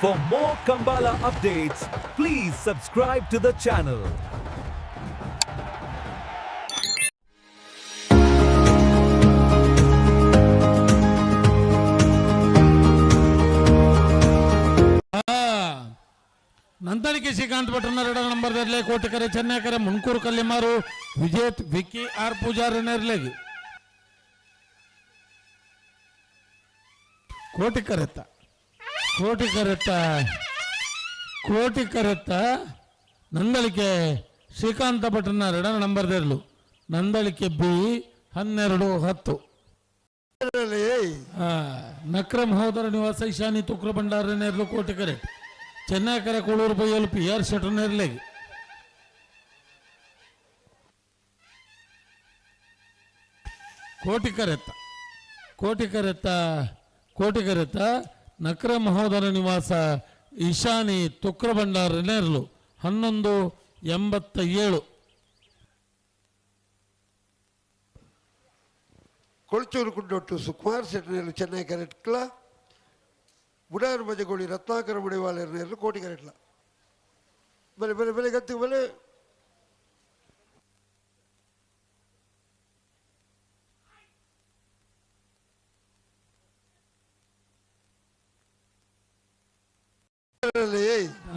For more Kambala updates, please subscribe to the channel. Nandalike Srikanth ಭಟ್ರನ್ನ number ನಂಬರ್ದಲ್ಲೇ ಕೋಟೆಕರೆ ಚೆನ್ನೈಕರೆ Munkur Kallimaru Vijeth Vicky R Poojari ನೆರ್ಲೆಗಿ ಕೋಟಿಕರೆತ್ತ ಕೋಟಿ ಕರೆತ್ತ. ನಂದಳಿಕೆ ಶ್ರೀಕಾಂತ ಭಟ್ರನ್ನ ನಂಬರ್ ದೇರ್ಲು. ನಂದಳಿಕೆ ಬಿ ಹನ್ನೆರಡು ಹತ್ತು. ಆ, ನಕ್ರಮ್ ಹೌದರ ನಿವಾಸ ಈಶಾನಿ ತುಕ್ರ ಭಂಡಾರ ಕೋಟಿ ಕರೆಟ್ ಚೆನ್ನಾಕರ ಕೋಳೂರು ಬೈಯಲು ಪಿ ಆರ್ ಕರತ್ತಾ. ಕೋಟಿ ಕರತ್ತಾ. ಕೋಟಿಕರೆತ್ತ ಕೋಟಿಕರೆತ್ತ ನಕ್ರ ಮಹೋದರ ನಿವಾಸ ಈಶಾನಿ ತುಕ್ರ ಭಂಡಾರ ನೇರ್ಲು ಹನ್ನೊಂದು ಎಂಬತ್ತ ಏಳು ಕೊಳಚೂರು ಕುಂಡೊಟ್ಟು ಸುಕುಮಾರ್ ಸೆಟ್ನೇರು ಚೆನ್ನೈ ಕರೆಟ್ಲ ಬುಡಾರು ಬಜಗೋಳಿ ರತ್ನಾಕರ ಮುಡಿವಾಲರ್ನೇರು ಕೋಟಿ ಕರೆಟ್ಲ ಬಲೆ ಬಲೆ, ಬೆಲೆ ಗತ್ತಿಗೆ ಬಲೆ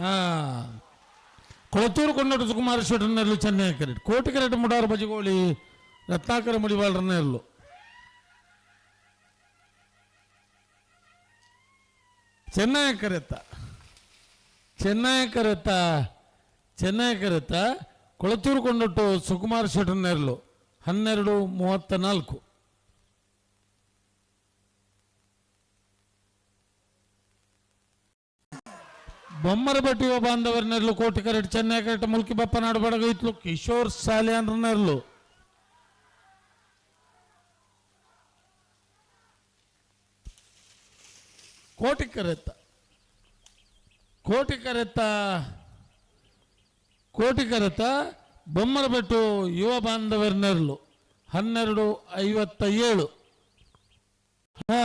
ಆ, ಕೊಳತೂರು ಕೊಂಡೋಟು ಸುಕುಮಾರ ಶೆಟ್ರನೆರ್ಲು ಚೆನ್ನೈ ಕರೆಟ್ ಕೋಟಿಕರೆಟ್ ಮುಡಾರು ಬಜಗೋಳಿ ರತ್ನಾಕರ ಮುಡಿವಾಳರನ್ನೆರ್ಲು ಚೆನ್ನೈ ಕರೆತ್ತ ಚೆನ್ನೈ ಕರೆತ್ತ ಚೆನ್ನೈ ಕರೆತ್ತ ಕೊಳತೂರು ಕೊಂಡೊಟ್ಟು ಸುಕುಮಾರ ಶೆಟ್ರನೆರ್ಲು ಹನ್ನೆರಡು ಮೂವತ್ತ ನಾಲ್ಕು ಬೊಮ್ಮರ ಬಟ್ಟಿ ಬಾಂಧವರನ್ನೆರ್ಲು ಕೋಟಿ ಕರೆಟ್ ಚೆನ್ನೈ ಕರೆಟ್ ಮುಲ್ಕಿ ಬಪ್ಪನಾಡು ಬಡಗೈತ್ಲು ಕಿಶೋರ್ ಸಾಲಿಯಾನ್ರನ್ನೆರ್ಲು ಕೋಟಿ ಕೋಟಿಕರೆತ್ತ. ಕೋಟಿ ಕರೆತ್ತ ಕೋಟಿ ಕರೆತ ಬೊಮ್ಮರಬೆಟ್ಟು ಯುವ ಬಾಂಧವರನ್ನೆರ್ಲು ಹನ್ನೆರಡು ಐವತ್ತ ಏಳು ಹಾ.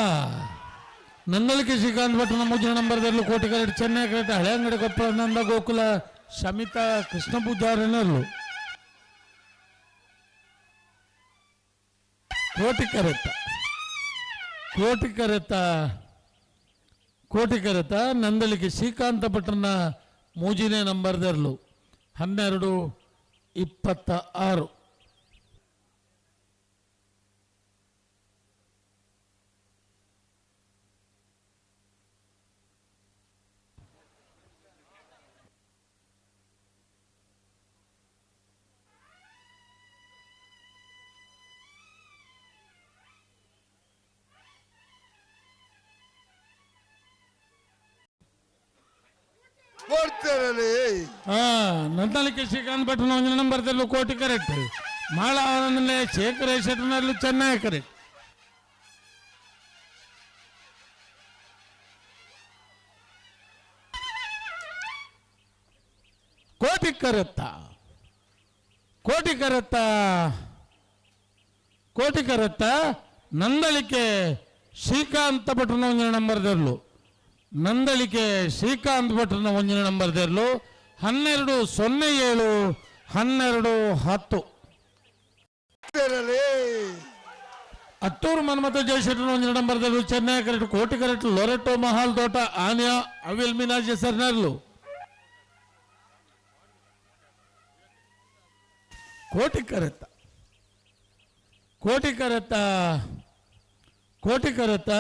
ನಂದಳಿಕೆ ಶ್ರೀಕಾಂತ್ ಭಟ್ನ ಮುದ್ರಣ ನಂಬರ್ದಲ್ಲೂ ಕೋಟಿ ಕರೆಟ್ ಚೆನ್ನೈ ಕರೆಟ್ ಹಳೆ ಅಂಗಡಿ ಕೊಪ್ಪಳ, ನಂದ ಗೋಕುಲ, ಶಮಿತಾ, ಕೃಷ್ಣ ಪೂಜಾರನಲ್ಲೂ. ಕೋಟಿ ಕರೆತ. ಕೋಟಿ ಕರೆತ. ಕೋಟಿ ಕರೆತ. ನಂದಳಿಕೆ ಶ್ರೀಕಾಂತ ಭಟ್ರನ ಮೂಜಿನೇ ನಂಬರ್ದರ್ಲು ಹನ್ನೆರಡು, ಇಪ್ಪತ್ತ ಆರು. ಕೊಡ್ತಾರಲ್ಲ ಹಾ ನಂದಳಿಕೆ ಶ್ರೀಕಾಂತ್ ಭಟ್ರನ ನಂಬರ್ ನಂಬರ್ದಲ್ಲೂ ಕೋಟಿ ಕರೆಕ್ಟ್ ಮಾಳ ಆನಂದನೆ ಶೇಖರ ಶೆಟ್ಟನಲ್ಲೂ ಚೆನ್ನಾಗಿ ಕರೆಕ್ಟ್ ಕೋಟಿ ಕರೆತ್ತ ಕೋಟಿ ಕರೆತ್ತ ಕೋಟಿ ಕರೆತ್ತ ನಂದಳಿಕೆ ಶ್ರೀಕಾಂತ ಭಟ್ರನ ಒಂದಿನ ನಂಬರ್ದಲ್ಲೂ ನಂದಳಿಕೆ ಶ್ರೀಕಾಂತ್ ಭಟ್ರನ ಒಂದಿನ ತೆರಲು ಹನ್ನೆರಡು ಸೊನ್ನೆ ಏಳು ಹನ್ನೆರಡು ಹತ್ತು. ಅತ್ತೂರು ಮನ್ಮತ ಜಯಶೆಟ್ಟನ ಒಂದಿನ ತೆರಲು ಚೆನ್ನೈ ಕರೆಕ್ಟ್ ಕೋಟಿ ಕರೆಕ್ಟ್ ಲೊರೆಟೋ ಮಹಲ್ ತೋಟ ಆನ್ಯ ಅವಿಲ್ ಮಿನಾಜ್ ಹೆಸರಿನಲ್ಲೂ ಕೋಟಿ ಕರೆತ್ತ. ಕೋಟಿ ಕರೆತ್ತ ಕೋಟಿ ಕರೆತ್ತ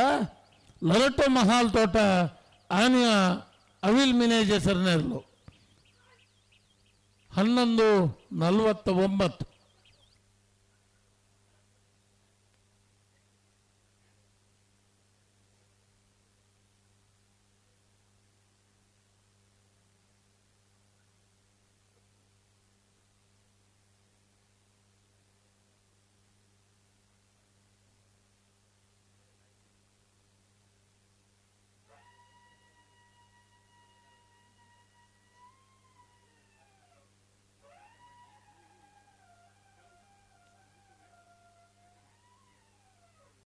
ಲೊರೆಟೋ ಮಹಾಲ್ ತೋಟ ಆನ್ಯ ಅವಿಲ್ ಮಿನೇಜ್ ಹೆಸರಿನಲ್ಲೂ ಹನ್ನೊಂದು ನಲವತ್ತ ಒಂಬತ್ತು